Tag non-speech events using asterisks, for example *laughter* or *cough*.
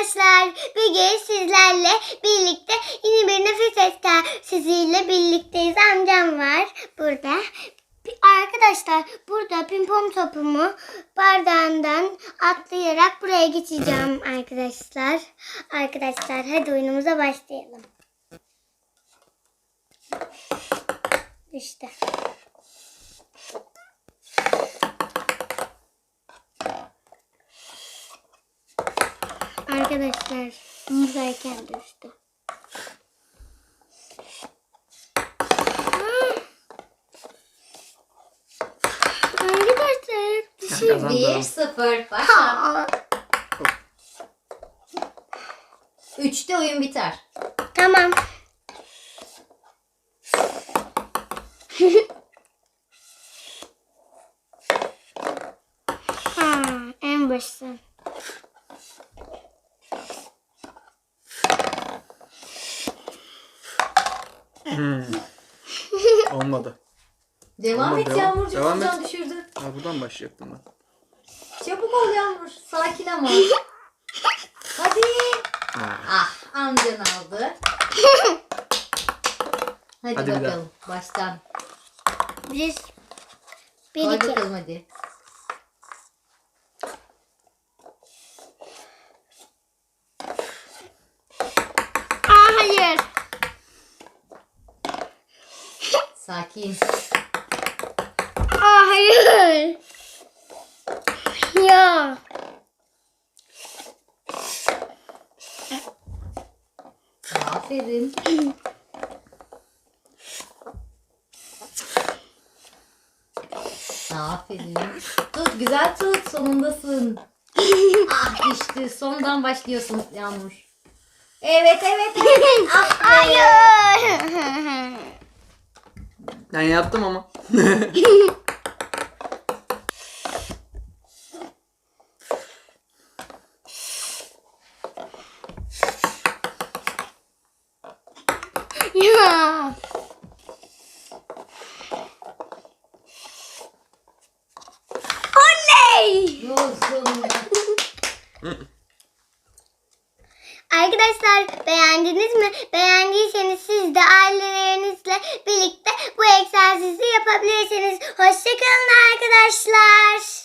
Bugün sizlerle birlikte yeni bir nefes egzersiziyle birlikteyiz. Amcam var burada. Arkadaşlar burada pimpon topumu bardağından atlayarak buraya geçeceğim arkadaşlar. Arkadaşlar hadi oyunumuza başlayalım. İşte. Arkadaşlar buradayken düştü. Arkadaşlar düşürdü. Kazandım. 1-0. Başla. 3'te oyun biter. Tamam. *laughs* ha, en başı. Olmadı. Devam Tamam, et devam. Yağmurcuğum. Devam et. düşürdü. Ha, buradan başlayacaktım ben. Çabuk ol Yağmur. Sakin ama. Hadi. Ha. Ah amcan aldı. Hadi, Hadi bir daha. bakalım. Baştan. Bir, bir Koy iki. bakalım hadi. Aa, hayır. Sakin. Aa, hayır. Ya. Aferin. Aferin. Tut güzel tut sonundasın. ah işte sondan başlıyorsun Yağmur. Evet evet evet. *laughs* Ah, Hayır. Ben yaptım ama. ya. Oley. Sonunda. *laughs* Arkadaşlar beğendiniz mi? Beğendiyseniz siz de ailelerinizle birlikte bu egzersizi yapabilirsiniz. Hoşçakalın arkadaşlar.